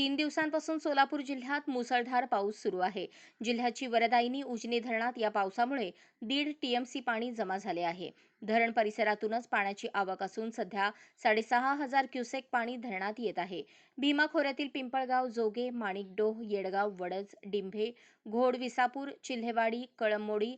तीन दिवसांपासून सोलापूर जिल्ह्यात मुसळधार पाऊस सुरू आहे. जिल्ह्याची वरदायिनी उजनी धरणात या पावसामुळे दीड टीएमसी पाणी जमा झाले आहे. धरण परिसरातूनच पाण्याची आवक असून सध्या साडेसहा हजार क्युसेक पाणी धरणात येत आहे. भीमा खोऱ्यातील पिंपळगाव जोगे माणिकडोह येडगाव वडज डिंभे घोड विसापूर चिल्हेवाडी कळमोडी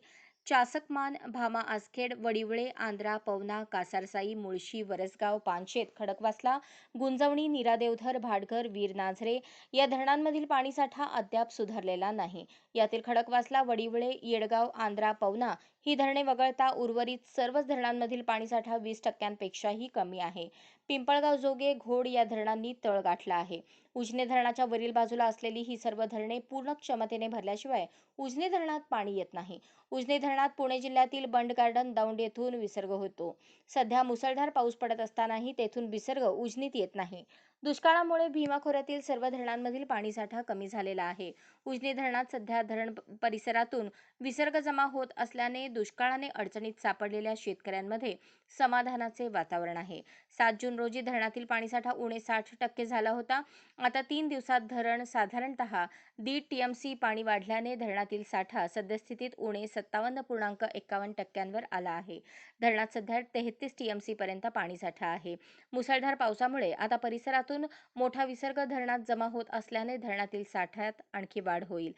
चासकमान भामा आसखेड वडिवळे आंध्रा पवना कासारसाई मुळशी वरसगाव पानशेत खडकवासला गुंजवणी निरादेवधर भाटघर वीर नाझरे या धरणांमधील पाणीसाठा अद्याप सुधारलेला नाही. यातील खडकवासला वडिवळे येडगाव आंध्रा पवना ही धरणे वगळता उर्वरित सर्वच धरणांमधील पाणीसाठा वीस टक्क्यांपेक्षाही कमी आहे. पिंपळगाव जोगे घोड या धरणांनी तळ गाठला आहे. उजने धरणाच्या वरील बाजूला असलेली ही सर्व धरणे पूर्ण क्षमतेने भरल्याशिवाय उजने धरणात पाणी येत नाही. उजने धरण धरणात पुणे जिल्ह्यातील बंड गार्डन दौंड येथून विसर्ग होतो. सध्या मुसळधार पाऊस पडत असतानाही तेथून विसर्ग उजनीत येत नाही. दुष्काळामुळे भीमा खोऱ्यातील सर्व धरणांमधील पाणीसाठा कमी झालेला आहे. उजनी धरणात सध्या धरण परिसरातून विसर्ग जमा होत असल्याने दुष्काळाने अडचणीत सापडलेल्या शेतकऱ्यांमध्ये समाधानाचे वातावरण आहे. सात जून रोजी धरणातील पाणीसाठा उणे साठ टक्के झाला होता. आता तीन दिवसात धरण साधारणतः दीड टीएमसी पाणी वाढल्याने धरणातील साठा सद्यस्थितीत उणे सत्तावन्न पूर्णांक एकावन्न टक्क्यांवर आला आहे. धरणात सध्या तेहतीस टीएमसी पर्यंत पाणीसाठा आहे. मुसळधार पावसामुळे आता परिसरातून मोठा विसर्ग धरणात जमा होत असल्याने धरणातील साठ्यात आणखी वाढ होईल.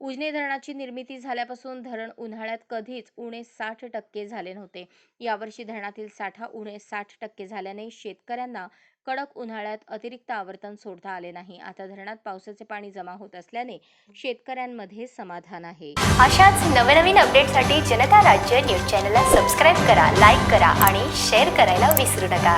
उजनी धरणाची निर्मिती झाल्यापासून धरण उन्हाळ्यात कधीच उणे साठ टक्के झाले नव्हते. यावर्षी धरणातील साठा उणे साठ टक्के झाल्याने शेतकऱ्यांना कडक उन्हाळ्यात अतिरिक्त आवर्तन सोडता आले नाही. आता धरणात पावसाचे पाणी जमा होत असल्याने शेतकऱ्यांमध्ये समाधान आहे. अशाच नवनवीन अपडेटसाठी जनता राज्य न्यूज चॅनलला सबस्क्राईब करा लाईक करा आणि शेअर करायला विसरू नका.